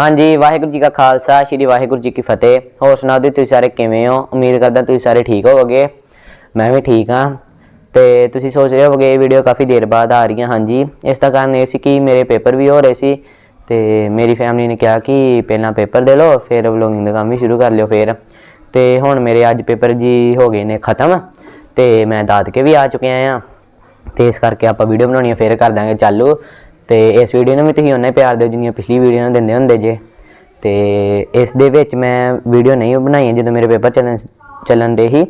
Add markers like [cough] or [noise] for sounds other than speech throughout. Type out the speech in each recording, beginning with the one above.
ਹਾਂਜੀ, ਵਾਹਿਗੁਰੂ ਜੀ ਕਾ ਖਾਲਸਾ, ਸ੍ਰੀ ਵਾਹਿਗੁਰੂ ਜੀ ਕੀ ਫਤਿਹ। ਹੋਰ ਸੁਣਾਓ ਜੀ, ਤੁਸੀਂ ਸਾਰੇ ਕਿਵੇਂ ਹੋ? ਉਮੀਦ ਕਰਦਾ ਤੁਸੀਂ ਸਾਰੇ ਠੀਕ ਹੋਵੋਗੇ। ਮੈਂ ਵੀ ਠੀਕ ਹਾਂ। ਤੇ ਤੁਸੀਂ ਸੋਚ ਰਹੇ ਹੋਵੋਗੇ, ਇਹ ਵੀਡੀਓ ਕਾਫੀ ਦੇਰ ਬਾਅਦ ਆ ਰਹੀ ਰਹੀਆਂ, ਹਾਂਜੀ। ਇਸ ਦਾ ਕਾਰਨ ਇਹ ਸੀ ਕਿ ਮੇਰੇ ਪੇਪਰ ਵੀ ਹੋ ਰਹੇ ਸੀ। ਤੇ ਮੇਰੀ ਫੈਮਿਲੀ ਨੇ ਕਿਹਾ ਕਿ ਪਹਿਲਾਂ ਪੇਪਰ ਦੇ ਲਓ, ਫਿਰ ਵਲੋਗਿੰਗ ਦਾ ਕੰਮ ਵੀ ਸ਼ੁਰੂ ਕਰ ਲਿਓ ਫਿਰ। ਤੇ ਹੁਣ ਮੇਰੇ ਅੱਜ ਪੇਪਰ ਜੀ ਹੋ ਗਏ ਨੇ ਖਤਮ। ਤੇ ਮੈਂ ਦਾਦਕੇ ਵੀ ਆ ਚੁੱਕਿਆ ਆ ਤੇ ਇਸ ਕਰਕੇ ਆਪਾਂ ਵੀਡੀਓ ਬਣਾਉਣੀ ਆ, ਫੇਰ ਕਰ ਦਾਂਗੇ ਚਾਲੂ। ਤੇ ਇਸ ਵੀਡੀਓ ਨੂੰ ਵੀ ਤੁਸੀਂ ਉਹਨੇ ਪਿਆਰ ਦਿਓ ਜਿੰਨੀਆਂ ਪਿਛਲੀ ਵੀਡੀਓ ਨੂੰ ਦਿੰਦੇ ਹੁੰਦੇ ਜੇ। ਤੇ ਇਸ ਦੇ ਵਿੱਚ ਮੈਂ ਵੀਡੀਓ ਨਹੀਂ ਬਣਾਈਆਂ ਜਦੋਂ ਮੇਰੇ ਪੇਪਰ ਚੱਲਣ ਚੱਲਣ ਦੇ ਹੀ,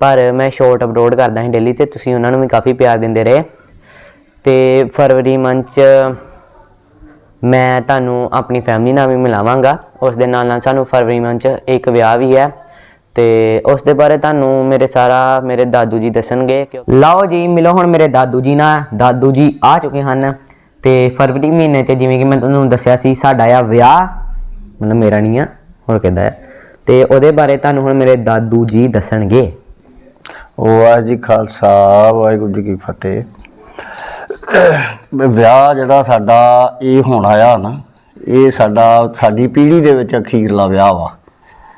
ਪਰ ਮੈਂ ਸ਼ਾਰਟ ਅਪਲੋਡ ਕਰਦਾ ਸੀ ਡੇਲੀ ਤੇ ਤੁਸੀਂ ਉਹਨਾਂ ਨੂੰ ਵੀ ਕਾਫੀ ਪਿਆਰ ਦਿੰਦੇ ਰਹੇ। ਤੇ ਫਰਵਰੀ ਮੰਥ 'ਚ ਮੈਂ ਤੁਹਾਨੂੰ ਆਪਣੀ ਫੈਮਿਲੀ ਨਾਲ ਵੀ ਮਿਲਾਵਾਂਗਾ। ਉਸ ਦੇ ਨਾਲ ਨਾਲ ਸਾਨੂੰ ਫਰਵਰੀ ਮੰਥ 'ਚ ਇੱਕ ਵਿਆਹ ਵੀ ਹੈ ਤੇ ਉਸ ਦੇ ਬਾਰੇ ਤੁਹਾਨੂੰ ਮੇਰੇ ਸਾਰਾ ਮੇਰੇ ਦਾਦੂ ਜੀ ਦੱਸਣਗੇ। ਲਓ ਜੀ, ਮਿਲੋ ਹੁਣ ਮੇਰੇ ਦਾਦੂ ਜੀ ਨਾਲ। ਦਾਦੂ ਜੀ ਆ ਚੁੱਕੇ ਹਨ। ਤੇ ਫਰਵਰੀ ਮਹੀਨੇ 'ਚ ਜਿਵੇਂ ਕਿ ਮੈਂ ਤੁਹਾਨੂੰ ਦੱਸਿਆ ਸੀ ਸਾਡਾ ਆ ਵਿਆਹ ਮਤਲਬ ਮੇਰਾ ਨਹੀਂ ਆ ਹੋਰ ਕਿੱਦਾਂ ਹੈ ਤੇ ਉਹਦੇ ਬਾਰੇ ਤੁਹਾਨੂੰ ਹੁਣ ਮੇਰੇ ਦਾਦੂ ਜੀ ਦੱਸਣਗੇ। ਵਾਹਿਗੁਰੂ ਜੀ ਖਾਲਸਾ ਵਾਹਿਗੁਰੂ ਜੀ ਕੀ ਫਤਿਹ। ਵਿਆਹ ਜਿਹੜਾ ਸਾਡਾ ਇਹ ਹੁਣ ਆਇਆ ਨਾ ਇਹ ਸਾਡਾ ਸਾਡੀ ਪੀੜ੍ਹੀ ਦੇ ਵਿੱਚ ਅਖੀਰਲਾ ਵਿਆਹ ਵਾ।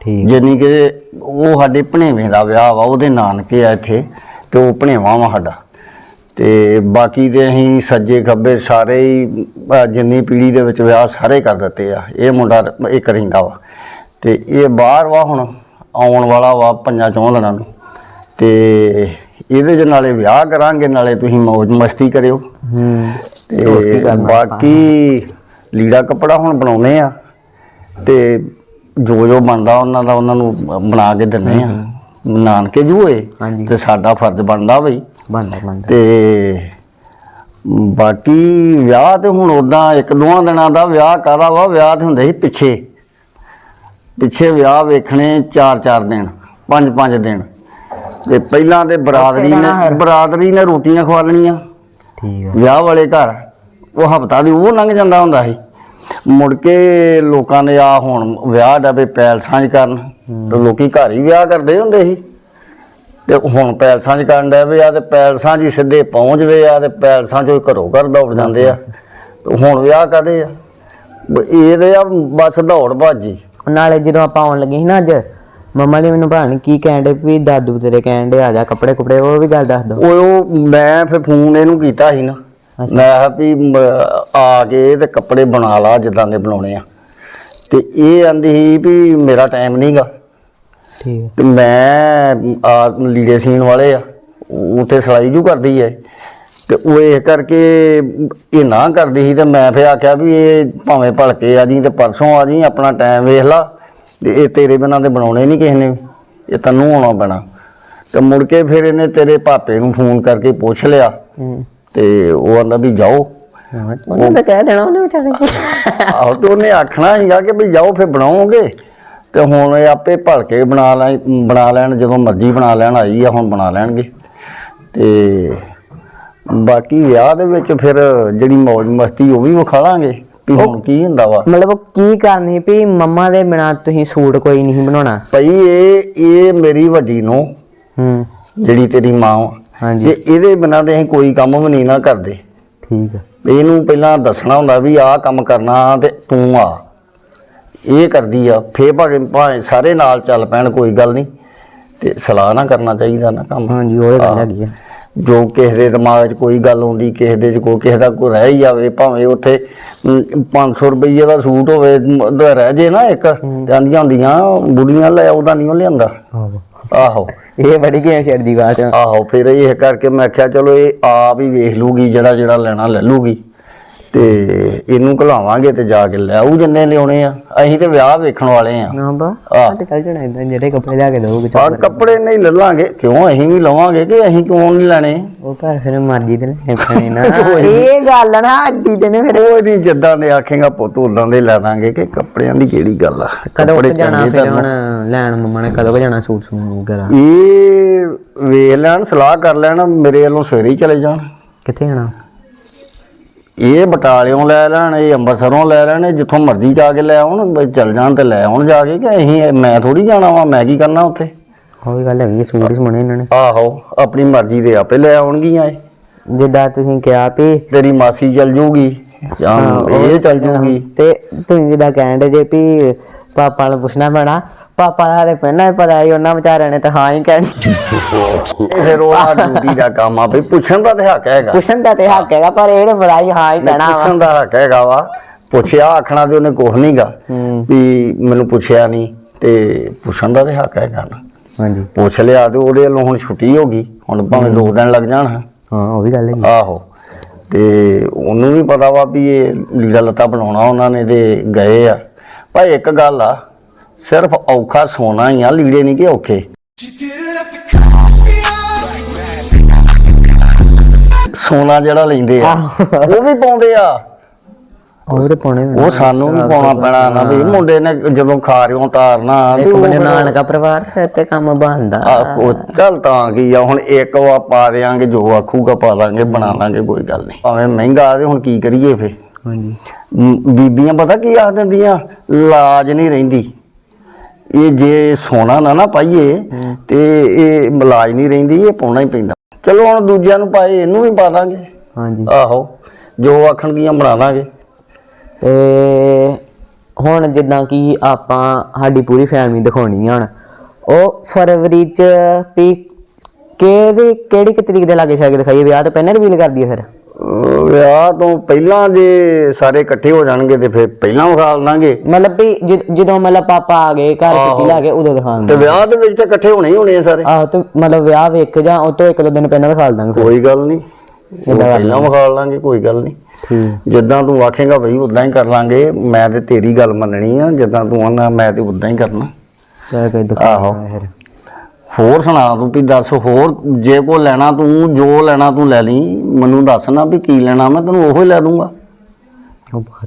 ਠੀਕ। ਜਾਨੀ ਕਿ ਉਹ ਸਾਡੇ ਭਣੇਵੇਂ ਦਾ ਵਿਆਹ ਵਾ ਉਹਦੇ ਨਾਨਕੇ ਆ ਇੱਥੇ ਤੇ ਉਹ ਭਣੇਵਾ ਵਾ ਸਾਡਾ। ਤੇ ਬਾਕੀ ਦੇ ਅਸੀਂ ਸੱਜੇ ਖੱਬੇ ਸਾਰੇ ਹੀ ਅਹ ਜਿੰਨੀ ਪੀੜ੍ਹੀ ਦੇ ਵਿੱਚ ਵਿਆਹ ਸਾਰੇ ਕਰ ਦਿੱਤੇ ਆ। ਇਹ ਮੁੰਡਾ ਇੱਕ ਰਹਿੰਦਾ ਵਾ। ਤੇ ਇਹ ਬਾਹਰ ਵਾ ਹੁਣ ਆਉਣ ਵਾਲਾ ਵਾ ਪੰਜਾਂ ਚੌਂ ਦਿਨਾਂ ਨੂੰ। ਤੇ ਇਹਦੇ ਚ ਨਾਲੇ ਵਿਆਹ ਕਰਾਂਗੇ ਨਾਲੇ ਤੁਸੀਂ ਮौज ਮਸਤੀ ਕਰਿਓ। ਹੂੰ। ਤੇ ਬਾਕੀ ਲੀੜਾ ਕੱਪੜਾ ਹੁਣ ਬਣਾਉਨੇ ਆ। ਤੇ ਜੋ ਜੋ ਬਣਦਾ ਉਹਨਾਂ ਦਾ ਉਹਨਾਂ ਨੂੰ ਬਣਾ ਕੇ ਦਿੰਨੇ ਆ। ਨਾਨਕੇ ਜੂਏ ਹਾਂਜੀ। ਤੇ ਸਾਡਾ ਫਰਜ਼ ਬਣਦਾ ਬਈ ਤੇ ਬਾਕੀ ਵਿਆਹ ਤੇ ਹੁਣ ਉਦਾਂ ਇੱਕ ਦੋਹਾਂ ਦਿਨਾਂ ਦਾ ਵਿਆਹ ਕਾਹਦਾ ਵਾ? ਵਿਆਹ ਤੇ ਹੁੰਦੇ ਸੀ ਪਿੱਛੇ। ਪਿੱਛੇ ਵਿਆਹ ਵੇਖਣੇ 4-4 ਦਿਨ 5-5 ਦਿਨ। ਤੇ ਪਹਿਲਾਂ ਤੇ ਬਰਾਦਰੀ ਨੇ। ਬਰਾਦਰੀ ਨੇ ਰੋਟੀਆਂ ਖਵਾ ਲੈਣੀਆਂ ਠੀਕ ਆ। ਵਿਆਹ ਵਾਲੇ ਘਰ ਉਹ ਹਫਤਾ ਦੀ ਉਹ ਲੰਘ ਜਾਂਦਾ ਹੁੰਦਾ ਸੀ। ਮੁੜ ਕੇ ਲੋਕਾਂ ਨੇ ਆ ਹੁਣ ਵਿਆਹ ਦਾ ਵੀ ਪੈਲਸਾਂ 'ਚ ਕਰਨ ਤੇ ਲੋਕੀ ਘਰ ਹੀ ਵਿਆਹ ਕਰਦੇ ਹੁੰਦੇ ਸੀ। ਤੇ ਹੁਣ ਪੈਲਸਾਂ 'ਚ ਕਰਨ ਦਾ ਵੀ ਆ ਤੇ ਪੈਲਸਾਂ 'ਚ ਹੀ ਸਿੱਧੇ ਪਹੁੰਚਦੇ ਆ ਤੇ ਪੈਲਸਾਂ 'ਚੋਂ ਹੀ ਘਰੋਂ ਘਰ ਦੌੜ ਜਾਂਦੇ ਆ। ਤੇ ਹੁਣ ਵਿਆਹ ਕਦੇ ਆ? ਇਹਦੇ ਆ ਬਸ ਦੌੜ ਭਾਜੀ ਨਾਲੇ ਜਦੋਂ ਆਪਾਂ ਆਉਣ ਲੱਗੇ ਸੀ ਨਾ ਅੱਜ ਮੰਮਾ ਨੇ ਮੈਨੂੰ ਪਤਾ ਕੀ ਕਹਿੰਦੇ ਵੀ ਦਾਦੂ ਤੇਰੇ ਕਹਿੰਦੇ ਆ ਜਾ ਕੱਪੜੇ ਕੁਪੜੇ ਉਹ ਵੀ ਗੱਲ ਦੱਸ ਦੋ। ਉਹ ਉਹ ਮੈਂ ਫਿਰ ਫੋਨ ਇਹਨੂੰ ਕੀਤਾ ਸੀ ਨਾ। ਮੈਂ ਕਿਹਾ ਵੀ ਮ- ਆ ਕੇ ਤੇ ਕੱਪੜੇ ਬਣਾ ਲਾ ਜਿੱਦਾਂ ਦੇ ਬਣਾਉਣੇ ਆ। ਤੇ ਇਹ ਆਂਦੀ ਸੀ ਵੀ ਮੇਰਾ ਟਾਈਮ ਨਹੀਂਗਾ ਠੀਕ ਤੇ ਮੈਂ ਆ ਲੀੜੇ ਸੀਣ ਵਾਲੇ ਆ ਉੱਥੇ ਸਲਾਈ ਜੂ ਕਰਦੀ ਐ। ਤੇ ਉਹ ਇਹ ਕਰਕੇ ਇਹ ਨਾ ਕਰਦੀ ਸੀ ਤੇ ਮੈਂ ਫਿਰ ਆਖਿਆ ਵੀ ਇਹ ਭਾਵੇਂ ਭਲਕੇ ਆ ਜੀ ਤੇ ਪਰਸੋਂ ਆ ਜੀ ਆਪਣਾ ਟਾਈਮ ਵੇਖ ਲਾ। ਤੇ ਇਹ ਤੇਰੇ ਬਿਨਾਂ ਤੇ ਬਣਾਉਣੇ ਨਹੀਂ ਕਿਸੇ ਨੇ ਇਹ ਤੈਨੂੰ ਆਉਣਾ ਪੈਣਾ। ਤੇ ਮੁੜ ਕੇ ਫਿਰ ਇਹਨੇ ਤੇਰੇ ਪਾਪੇ ਨੂੰ ਫੋਨ ਕਰਕੇ ਪੁੱਛ ਲਿਆ। ਤੇ ਉਹ ਆਂਦਾ ਵੀ ਜਾਓ। ਉਹਨੇ ਤਾਂ ਕਹਿ ਦੇਣਾ ਉਹਨੇ ਵਿਚਾਰੇ। ਆਹੋ ਤੇ ਉਹਨੇ ਆਖਣਾ ਸੀਗਾ ਕਿ ਵੀ ਜਾਓ ਫਿਰ ਬਣਾਓਗੇ। ਤੇ ਹੁਣ ਇਹ ਆਪੇ ਭਲਕੇ ਬਣਾ ਲੈ ਬਣਾ ਲੈਣ ਜਦੋਂ ਮਰਜ਼ੀ ਬਣਾ ਲੈਣ ਆਈ ਆ ਹੁਣ ਬਣਾ ਲੈਣਗੇ। ਤੇ ਬਾਕੀ ਵਿਆਹ ਦੇ ਵਿੱਚ ਫਿਰ ਜਿਹੜੀ ਮौज ਮਸਤੀ ਉਹ ਵੀ ਵਿਖਾਲਾਂਗੇ ਵੀ ਹੁਣ ਕੀ ਹੁੰਦਾ ਵਾ। ਮਤਲਬ ਕੀ ਕਰਨੀ ਵੀ ਮੰਮਾ ਦੇ ਬਿਨਾ ਤੁਸੀਂ ਸੂਟ ਕੋਈ ਨਹੀਂ ਬਣਾਉਣਾ? ਭਈ ਇਹ ਇਹ ਮੇਰੀ ਵੱਡੀ ਨੂੰ ਹੂੰ। ਜਿਹੜੀ ਤੇਰੀ ਮਾਂ ਹਾਂਜੀ। ਤੇ ਇਹਦੇ ਬਿਨਾਂ ਤੇ ਅਸੀਂ ਕੋਈ ਕੰਮ ਵੀ ਨਹੀਂ ਨਾ ਕਰਦੇ। ਠੀਕ ਆ। ਇਹਨੂੰ ਪਹਿਲਾਂ ਦੱਸਣਾ ਹੁੰਦਾ ਵੀ ਆਹ ਕੰਮ ਕਰਨਾ ਤੇ ਤੂੰ ਆ। ਇਹ ਕਰਦੀ ਆ ਫੇਰ ਭਾਵੇਂ ਭਾਵੇਂ ਸਾਰੇ ਨਾਲ ਚੱਲ ਪੈਣ ਕੋਈ ਗੱਲ ਨਹੀਂ। ਤੇ ਸਲਾਹ ਨਾ ਕਰਨਾ ਚਾਹੀਦਾ ਨਾ ਕੰਮ। ਹਾਂਜੀ ਉਹ ਗੱਲ ਹੈਗੀ ਆ। ਜੋ ਕਿਸੇ ਦੇ ਦਿਮਾਗ 'ਚ ਕੋਈ ਗੱਲ ਆਉਂਦੀ ਕਿਸੇ ਦੇ 'ਚ ਕੋਈ ਕਿਸੇ ਦਾ ਕੋਈ ਰਹਿ ਹੀ ਜਾਵੇ ਭਾਵੇਂ ਉੱਥੇ ਅਮ, 500 ਰੁਪਏ ਦਾ ਸੂਟ ਹੋਵੇ ਰਹਿ ਜੇ ਨਾ ਇੱਕ ਜਾਂਦੀਆਂ ਹੁੰਦੀਆਂ ਬੁੜੀਆਂ ਲੈ ਉਹਦਾ ਨਹੀਂ ਉਹ ਲਿਆਂਦਾ। ਆਹੋ। ਇਹ ਬੜੀ ਗੇਮ ਛੱਡਦੀ ਬਾਤ ਚ। ਆਹੋ ਫਿਰ ਇਹ ਕਰਕੇ ਮੈਂ ਕਿਹਾ ਚਲੋ ਇਹ ਆਪ ਹੀ ਵੇਖ ਲੂਗੀ ਜਿਹੜਾ ਜਿਹੜਾ ਲੈਣਾ ਲੈ ਲੂਗੀ। ਤੇ ਇਹਨੂੰ ਘਲਾਵਾਂਗੇ ਤੇ ਜਾ ਕੇ ਲੈ ਆਊ ਜਿੰਨੇ ਲਿਆਉਣੇ ਆ। ਅਸੀਂ ਤੇ ਵਿਆਹ ਵੇਖਣ ਵਾਲੇ ਆ। ਨਾ ਬਾ ਆਹ। ਤੇ ਚੱਲ ਜਣਾ ਇਦਾਂ ਜਿਹੜੇ ਕੱਪੜੇ ਲਿਆ ਕੇ ਦੋਗੇ ਆ ਕੱਪੜੇ ਨਹੀਂ ਲੈ ਲਾਂਗੇ ਕਿਉਂ? ਅਸੀਂ ਵੀ ਲਵਾਂਗੇ ਕਿ ਅਸੀਂ ਕਿਉਂ ਨਹੀਂ ਲੈਣੇ? ਉਹ ਘਰ ਫਿਰ ਮਰਜ਼ੀ ਦੇ ਨੇ ਪੈਣੇ ਨਾ। [laughs] ਇਹ ਗੱਲ ਆ ਨਾ ਅੱਡੀ ਦੇ ਨੇ ਫਿਰ। ਉਹ ਨਹੀਂ ਜਿੱਦਾਂ ਦੇ ਆਖੇਗਾ ਪੁੱਤ ਉਦਾਂ ਦੇ ਲੈ ਦਾਂਗੇ ਕਿ ਕੱਪੜਿਆਂ ਦੀ ਕਿਹੜੀ ਗੱਲ ਆ? ਕਦੋਂ ਕੁ ਜਾਣਾ ਚੰਗੇ ਹੁਣ ਲੈਣ ਮੰਮਾ ਨੇ? ਕਦੋਂ ਜਾਣਾ ਸੂਟ ਸੂਟ ਵਗੈਰਾ ਇਹ ਵੇਖ ਲੈਣ ਸਲਾਹ ਕਰ ਲੈਣ ਮੇਰੇ ਵੱਲੋਂ ਸਵੇਰੇ ਹੀ ਚਲੇ ਜਾਣ। ਕਿੱਥੇ ਜਾਣਾ? ਇਹ ਬਟਾਲਿਓਂ ਲੈ ਲੈਣ ਇਹ ਅੰਮ੍ਰਿਤਸਰੋਂ ਲੈ ਲੈਣ ਇਹ ਜਿੱਥੋਂ ਮਰਜ਼ੀ ਜਾ ਕੇ ਲੈ ਆਉਣ ਬਈ ਚੱਲ ਜਾਣ ਤੇ ਲੈ ਆਉਣ ਜਾ ਕੇ ਕਿ ਅਸੀਂ ਮੈਂ ਥੋੜੀ ਜਾਣਾ ਵਾ ਮੈਂ ਕੀ ਕਰਨਾ ਉੱਥੇ? ਵੀ ਗੱਲ ਹੈਗੀ ਸੂਟ ਸਮਾਣੇ ਇਹਨਾਂ ਨੇ। ਆਹੋ ਆਪਣੀ ਮਰਜ਼ੀ ਦੇ ਆਪੇ ਲੈ ਆਉਣਗੀਆਂ ਇਹ। ਜਿੱਦਾਂ ਤੁਸੀਂ ਕਿਹਾ ਵੀ ਤੇਰੀ ਮਾਸੀ ਚੱਲ ਜੂਗੀ ਜਾਂ ਇਹ ਚੱਲ ਜੂਗੀ। ਤੇ ਤੁਸੀਂ ਜਿੱਦਾਂ ਕਹਿੰਦੇ ਜੇ ਵੀ ਪਾਪਾ ਨੂੰ ਪੁੱਛਣਾ ਪੈਣਾ ਪਾਪਾ ਦਾ ਤੇ ਪਹਿਲਾਂ ਹੀ ਪਤਾ ਹੀ ਉਹਨਾਂ ਵਿਚਾਰਿਆਂ ਨੇ ਤਾਂ ਹਾਂ ਹੀ ਕਹਿਣੀ। ਇਹ ਫਿਰ ਉਹ ਆ ਡਿਊਟੀ ਦਾ ਕੰਮ ਆ ਵੀ ਪੁੱਛਣ ਦਾ ਤੇ ਹੱਕ ਹੈਗਾ। ਪੁੱਛਣ ਦਾ ਤੇ ਹੱਕ ਹੈਗਾ ਪਰ ਇਹਨੇ ਬੜਾ ਹੀ ਹਾਂ ਹੀ ਨਹੀਂ, ਕਹਿਣਾ ਵਾ। ਪੁੱਛਣ ਦਾ ਹੱਕ ਹੈਗਾ ਵਾ। ਪੁੱਛਿਆ ਆਖਣਾ ਤੇ ਉਹਨੇ ਕੁਝ ਨਹੀਂਗਾ ਵੀ ਮੈਨੂੰ ਪੁੱਛਿਆ ਨਹੀਂ ਤੇ ਪੁੱਛਣ ਦਾ ਤੇ ਹੱਕ ਹੈਗਾ ਨਾ। ਹਾਂਜੀ। ਪੁੱਛ ਲਿਆ ਤੇ ਉਹਦੇ ਵੱਲੋਂ ਹੁਣ ਛੁੱਟੀ ਹੋ ਗਈ ਹੁਣ ਭਾਵੇਂ ਦੋ ਦਿਨ ਲੱਗ ਜਾਣ। ਹਾਂ ਉਹ ਵੀ ਗੱਲ ਹੈ ਆਹੋ। ਤੇ ਉਹਨੂੰ ਵੀ ਪਤਾ ਵਾ ਵੀ ਇਹ ਲੀੜਾ ਲੱਤਾ ਬਣਾਉਣਾ ਉਹਨਾਂ ਨੇ ਤੇ ਗਏ ਆ। ਭਾਈ ਇੱਕ ਗੱਲ ਆ ਸਿਰਫ ਔਖਾ ਸੋਨਾ ਹੀ ਆ ਲੀੜੇ ਨਹੀਂ ਕਿ ਔਖੇ। ਸੋਨਾ ਜਿਹੜਾ ਲੈਂਦੇ ਆ ਉਹ ਵੀ ਪਾਉਂਦੇ ਆ। ਉਹ ਤੇ ਪਾਉਣੇ ਉਹ ਸਾਨੂੰ ਵੀ ਪਾਉਣਾ ਪੈਣਾ ਨਾ ਵੀ ਮੁੰਡੇ ਨੇ ਜਦੋਂ ਖਾ ਰਿਓ ਤਾਰਨਾ ਤੇ ਇੱਕ ਉਹ ਬੰਦੇ ਫਿਰ- ਨਾਨਕਾ ਪਰਿਵਾਰ ਫਿਰ ਤੇ ਕੰਮ ਬੰਦਾ ਆ ਉਹ ਚੱਲ ਤਾਂ ਕੀ ਆ ਹੁਣ ਇੱਕ ਵਾ ਪਾ ਦਿਆਂਗੇ ਜੋ ਆਖੂਗਾ ਪਾ ਦਾਂਗੇ ਬਣਾ ਲਾਂਗੇ ਕੋਈ ਗੱਲ ਨਹੀਂ। ਭਾਵੇਂ ਮਹਿੰਗਾ ਤੇ ਹੁਣ ਕੀ ਕਰੀਏ ਫੇ ਹਾਂਜੀ। ਬੀਬੀਆਂ ਪਤਾ ਕੀ ਆਖ ਦਿੰਦੀਆਂ? ਲਾਜ ਨਹੀਂ ਰਹਿੰਦੀ। ਇਹ ਜੇ ਸੋਨਾ ਨਾ ਨਾ ਪਾਈਏ ਤੇ ਇਹ ਮਲਾਜ ਨਹੀਂ ਰਹਿੰਦੀ ਇਹ ਪਾਉਣਾ ਹੀ ਪੈਂਦਾ। ਚਲੋ ਹੁਣ ਦੂਜਿਆਂ ਨੂੰ ਪਾਏ ਇਹਨੂੰ ਵੀ ਪਾ ਦਾਂਗੇ। ਹਾਂਜੀ। ਆਹੋ ਜੋ ਆਖਣਗੀਆਂ ਬਣਾ ਲਾਂਗੇ ਤੇ ਹੁਣ ਜਿੱਦਾਂ ਕਿ ਆਪਾਂ ਸਾਡੀ ਪੂਰੀ ਫੈਮਿਲੀ ਦਿਖਾਉਣੀ ਆ ਹੁਣ ਉਹ ਫਰਵਰੀ ਚ ਵੀ ਕਿਹੜੀ ਕਿਹੜੀ ਤਰੀਕ ਦੇ ਲਾਗੇ ਸ਼ਾਗੇ ਦਿਖਾਈਏ? ਵਿਆਹ ਤੋਂ ਪਹਿਲਾਂ ਰਿਵੀਲ ਕਰ ਦਈਏ ਫਿਰ। ਵਿਆਹ ਤੋਂ ਪਹਿਲਾਂ ਜੇ ਸਾਰੇ ਇਕੱਠੇ ਹੋ ਜਾਣਗੇ ਤੇ ਫਿਰ ਪਹਿਲਾਂ ਵਿਖਾ ਲਾਂਗੇ। ਮਤਲਬ ਵੀ ਜਦ- ਜਦੋਂ ਮਤਲਬ ਪਾਪਾ ਆ ਗਏ ਘਰ ਕਿੱਥੇ ਲਾ ਕੇ ਉਦੋਂ ਦਿਖਾਉਣ ਤੇ ਵਿਆਹ ਦੇ ਵਿੱਚ ਤਾਂ ਇਕੱਠੇ ਹੋਣੇ ਹੀ ਹੋਣੇ ਆ ਸਾਰੇ। ਆਹੋ ਤੇ ਮਤਲਬ ਵਿਆਹ ਵੇਖ ਜਾਂ ਉਹ ਤੋਂ ਇੱਕ ਦੋ ਦਿਨ ਪਹਿਲਾਂ ਦਿਖਾ ਦਾਂਗੇ ਕੋਈ ਗੱਲ ਨਹੀਂ। ਪਹਿਲਾਂ ਵਿਖਾ ਲਾਂਗੇ ਕੋਈ ਗੱਲ ਨਹੀਂ। ਠੀਕ। ਜਿੱਦਾਂ ਤੂੰ ਆਖੇਗਾ ਬਈ ਉਦਾਂ ਹੀ ਕਰ ਲਾਂਗੇ ਮੈਂ ਤੇ ਤੇਰੀ ਗੱਲ ਮੰਨਣੀ ਆ ਜਿੱਦਾਂ ਤੂੰ ਆਨਾ ਮੈਂ ਤੇ ਉਦਾਂ ਹੀ ਕਰਨਾ। ਚਲ ਕੋਈ ਦਿਖਾ ਆਹੋ। ਫਿਰ। ਹੋਰ ਸੁਣਾ ਤੂੰ ਵੀ ਦੱਸ ਹੋਰ ਜੇ ਕੋ ਲੈਣਾ ਤੂੰ ਜੋ ਲੈਣਾ ਤੂੰ ਲੈ ਲਈ ਮੈਨੂੰ ਦੱਸ ਨਾ ਵੀ ਕੀ ਲੈਣਾ ਮੈਂ ਤੈਨੂੰ ਉਹੋ ਹੀ ਲੈ ਦੂੰਗਾ।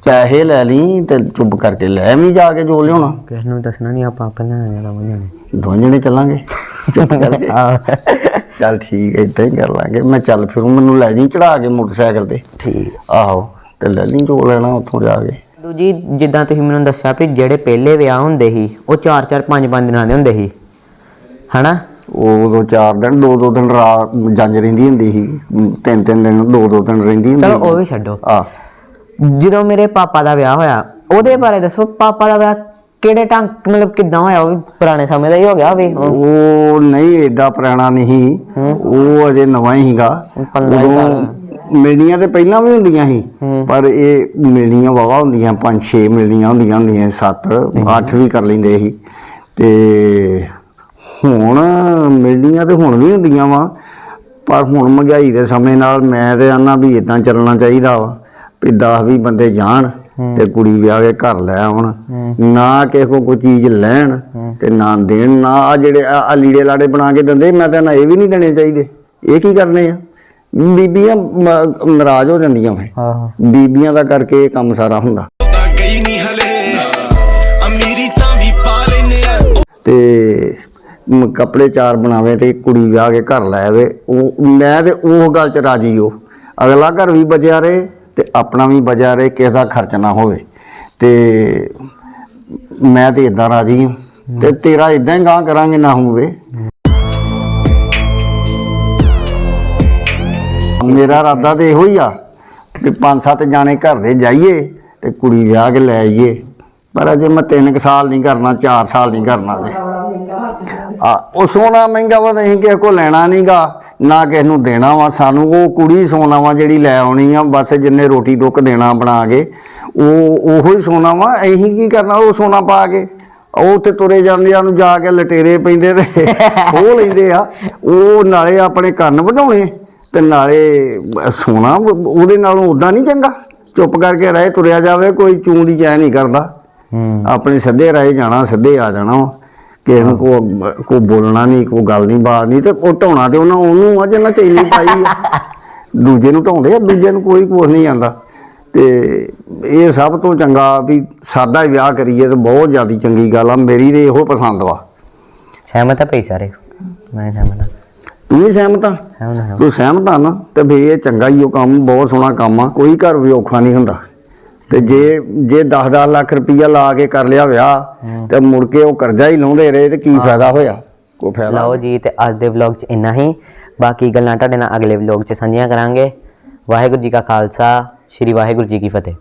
ਪੈਸੇ ਲੈ ਲਈ ਤੇ ਚੁੱਪ ਕਰਕੇ ਲੈ ਵੀ ਜਾ ਕੇ ਜੋ ਲਿਆਉਣਾ। ਕਿਸ ਨੂੰ ਦੱਸਣਾ ਨਹੀਂ ਆਪਾਂ ਪਹਿਲਾਂ ਜਾਣਾ ਜਾਣੇ। ਦੋਵੇਂ ਜਣੇ ਚੱਲਾਂਗੇ। ਚੁੱਪ ਕਰਕੇ। ਚੱਲ ਠੀਕ ਹੈ ਇਦਾਂ ਹੀ ਕਰ ਲਾਂਗੇ। ਮੈਂ ਚੱਲ ਫਿਰੂ ਮੈਨੂੰ ਲੈ ਜੀ ਚੜਾ ਕੇ ਮੋਟਰਸਾਈਕਲ ਤੇ। ਠੀਕ। ਆਹੋ ਤੇ ਲੈ ਲਈ ਜੋ ਲੈਣਾ ਉੱਥੋਂ ਜਾ ਕੇ। ਦੂਜੀ ਜਿੱਦਾਂ ਤੁਸੀਂ ਮੈਨੂੰ ਦੱਸਿਆ ਵੀ ਜਿਹੜੇ ਪਹਿਲੇ ਵਿਆਹ ਹੁੰਦੇ ਸੀ ਉਹ 4-4 5-5 ਦਿਨਾਂ ਦੇ ਹੁੰਦੇ ਸੀ। ਹਨਾ? ਉਹ ਉਦੋਂ ਚਾਰ ਦਿਨ ਦੋ ਦੋ ਦਿਨ ਰਾਤ ਜੰਜ ਰਹਿੰਦੀ ਹੁੰਦੀ ਸੀ। ਅਮ, ਤਿੰਨ ਤਿੰਨ ਦਿਨ ਦੋ ਦੋ ਦਿਨ ਰਹਿੰਦੀ ਹੁੰਦੀ ਚਲੋ ਉਹ ਵੀ ਛੱਡੋ। ਆ। ਜਦੋਂ ਮੇਰੇ ਪਾਪਾ ਦਾ ਵਿਆਹ ਹੋਇਆ ਉਹਦੇ ਬਾਰੇ ਦੱਸੋ ਪਾਪਾ ਦਾ ਵਿਆਹ ਕਿਹੜੇ ਢੰਗ ਮਤਲਬ ਕਿੱਦਾਂ ਹੋਇਆ? ਉਹ ਵੀ ਪੁਰਾਣੇ ਸਮੇਂ ਦਾ ਹੀ ਹੋ ਗਿਆ ਵੀ ਉਹ ਨਹੀਂ ਏਡਾ ਪੁਰਾਣਾ ਨਹੀਂ। ਉਹ ਅਜੇ ਨਵਾਂ ਹੀ ਸੀਗਾ। ਪੰਦਰਾਂ ਹੀ ਉਦੋਂ ਮਿਲਣੀਆਂ ਤੇ ਪਹਿਲਾਂ ਵੀ ਹੁੰਦੀਆਂ ਸੀ ਪਰ ਇਹ ਮਿਲਣੀਆਂ ਵਾਵਾ ਹੁੰਦੀਆਂ ਪੰਜ ਛੇ ਮਿਲਣੀਆਂ ਹੁੰਦੀਆਂ ਹੁੰਦੀਆਂ ਸੱਤ ਅੱਠ ਵੀ ਕਰ ਲੈਂਦੇ ਸੀ। ਤੇ ਮਿਲਣੀਆਂ ਤੇ ਹੁਣ ਵੀ ਹੁੰਦੀਆਂ ਵਾ। ਪਰ ਹੁਣ ਮਹਿੰਗਾਈ ਦੇ ਸਮੇਂ ਨਾਲ ਮੈਂ ਤੇ ਆਨਾ ਵੀ ਇਦਾਂ ਚੱਲਣਾ ਚਾਹੀਦਾ ਵਾ ਵੀ 10 20 ਬੰਦੇ ਜਾਣ ਤੇ ਕੁੜੀ ਵਿਆਹ ਕੇ ਘਰ ਲੈ ਆਉਣ। ਨਾ ਕਿਸੇ ਕੋ ਕੋਈ ਚੀਜ਼ ਲੈਣ ਤੇ ਨਾ ਦੇਣ ਨਾ ਆ ਜਿਹੜੇ ਆ ਲੀੜੇ ਲਾੜੇ ਬਣਾ ਕੇ ਦਿੰਦੇ ਮੈਂ ਤਾਂ ਨਾ ਇਹ ਵੀ ਨਹੀਂ ਦੇਣੇ ਚਾਹੀਦੇ। ਇਹ ਕੀ ਕਰਨੇ ਆ? ਬੀਬੀਆਂ ਨਾਰਾਜ਼ ਹੋ ਜਾਂਦੀਆਂ ਵੇ। ਬੀਬੀਆਂ ਦਾ ਕਰਕੇ ਇਹ ਕੰਮ ਸਾਰਾ ਹੁੰਦਾ। ਤਾਂ ਕੱਪੜੇ ਚਾਰ ਬਣਾਵੇ ਤੇ ਕੁੜੀ ਵਿਆਹ ਕੇ ਘਰ ਲੈ ਆਵੇ, ਉਹ, ਮੈਂ ਤੇ ਉਹ ਗੱਲ ਚ ਰਾਜੀ ਹੋ ਅਗਲਾ ਘਰ ਵੀ ਬਚਿਆ ਰਹੇ ਤੇ ਆਪਣਾ ਵੀ ਬਚਿਆ ਰਹੇ, ਕਿਸੇ ਦਾ ਖਰਚ ਨਾ ਹੋਵੇ। ਤੇ ਮੈਂ ਤੇ ਇਦਾਂ ਰਾਜੀ ਹਾਂ ਤੇ ਤੇਰਾ ਇਦਾਂ ਹੀ ਗਾਂ ਕਰਾਂਗੇ ਨਾ ਹੋਵੇ। ਮੇਰਾ ਇਰਾਦਾ ਤੇ ਇਹੋ ਹੀ ਆ ਕਿ ਪੰਜ ਸੱਤ ਜਾਣੇ ਘਰ ਦੇ ਜਾਈਏ ਤੇ ਕੁੜੀ ਵਿਆਹ ਕੇ ਲੈ ਆਈਏ। ਪਰ ਅਜੇ ਮੈਂ 3 ਸਾਲ ਨਹੀਂ ਕਰਨਾ 4 ਸਾਲ ਨਹੀਂ ਕਰਨਾ ਜੇ ਉਹ ਸੋਨਾ ਮਹਿੰਗਾ ਵਾ ਨਹੀਂ ਕਿਸੇ ਕੋ ਲੈਣਾ ਨਹੀਂਗਾ ਨਾ ਕਿਸੇ ਨੂੰ ਦੇਣਾ ਵਾ ਸਾਨੂੰ ਉਹ ਕੁੜੀ ਸੋਨਾ ਵਾ ਜਿਹੜੀ ਲੈ ਆਉਣੀ ਆ ਬਸ ਜਿੰਨੇ ਰੋਟੀ ਟੁੱਕ ਦੇਣਾ ਬਣਾ ਕੇ ਉਹ ਉਹੋ ਹੀ ਸੋਨਾ ਵਾ ਅਸੀਂ ਕੀ ਕਰਨਾ ਉਹ ਸੋਨਾ ਪਾ ਕੇ ਉਹ ਉੱਥੇ ਤੁਰੇ ਜਾਂਦੇ ਆ ਨੂੰ ਜਾ ਕੇ ਲਟੇਰੇ ਪੈਂਦੇ ਤੇ [laughs] ਖੋਹ ਲੈਂਦੇ ਆ ਉਹ ਨਾਲੇ ਆਪਣੇ ਕੰਨ ਵਧਾਉਣੇ ਤੇ ਨਾਲੇ ਸੋਨਾ ਉਹਦੇ ਨਾਲੋਂ ਉਦਾਂ ਨਹੀਂ ਚੰਗਾ ਚੁੱਪ ਕਰਕੇ ਰਹੇ ਤੁਰਿਆ ਜਾਵੇ ਕੋਈ ਚੂੰ ਦੀ ਚੈ ਨਹੀਂ ਕਰਦਾ ਆਪਣੇ ਸਿੱਧੇ ਰਾਹ ਜਾਣਾ ਸਿੱਧੇ ਆ ਜਾਣਾ। ਕਿਸੇ ਨੂੰ ਕੋ ਕੋ ਬੋਲਣਾ ਨਹੀਂ ਕੋ ਗੱਲ ਨਹੀਂ ਬਾਤ ਨਹੀਂ ਤੇ ਉਹ ਢਾਉਣਾ ਤੇ ਉਹਨਾਂ ਉਹਨੂੰ ਆ ਜਿਹਨਾਂ ਤੇਲੀ ਪਾਈ ਆ। [laughs] ਦੂਜੇ ਨੂੰ ਢਾਉਂਦੇ ਆ ਦੂਜੇ ਨੂੰ ਕੋਈ ਕੁਛ ਨਹੀਂ ਆਂਦਾ। ਤੇ ਇਹ ਸਭ ਤੋਂ ਚੰਗਾ ਵੀ ਸਾਦਾ ਹੀ ਵਿਆਹ ਕਰੀਏ ਤੇ ਬਹੁਤ ਜ਼ਿਆਦੀ ਚੰਗੀ ਗੱਲ ਆ ਮੇਰੀ ਤੇ ਇਹੋ ਪਸੰਦ ਵਾ। ਸਹਿਮਤ ਆ ਭਈ ਸਾਰੇ? ਮੈਂ ਸਹਿਮਤ। ਆ ਤੂੰ ਵੀ ਸਹਿਮਤ ਆ। ਤੂੰ ਸਹਿਮਤ ਆ ਨਾ ਤੇ ਵੀ ਇਹ ਚੰਗਾ ਹੀ ਉਹ ਕੰਮ ਬਹੁਤ ਸੋਹਣਾ ਕੰਮ ਆ ਕੋਈ ਘਰ ਵੀ ਔਖਾ ਨਹੀਂ ਹੁੰਦਾ। ਤੇ ਜੇ ਜੇ 10-10 ਲੱਖ ਰੁਪਈਆ ਲਾ ਕੇ ਕਰ ਲਿਆ ਵਿਆਹ ਤੇ ਮੁੜ ਕੇ ਉਹ ਕਰਜ਼ਾ ਹੀ ਲਾਉਂਦੇ ਰਹੇ ਤੇ ਕੀ ਫਾਇਦਾ ਹੋਇਆ? ਕੋਈ ਫਾਇਦਾ ਲਓ ਜੀ ਤੇ ਅੱਜ ਦੇ ਵਲੌਗ 'ਚ ਇੰਨਾ ਹੀ। ਬਾਕੀ ਗੱਲਾਂ ਤੁਹਾਡੇ ਨਾਲ ਅਗਲੇ ਵਲੌਗ 'ਚ ਸਾਂਝੀਆਂ ਕਰਾਂਗੇ। ਵਾਹਿਗੁਰੂ ਜੀ ਕਾ ਖਾਲਸਾ ਸ਼੍ਰੀ ਵਾਹਿਗੁਰੂ ਜੀ ਕੀ ਫਤਿਹ।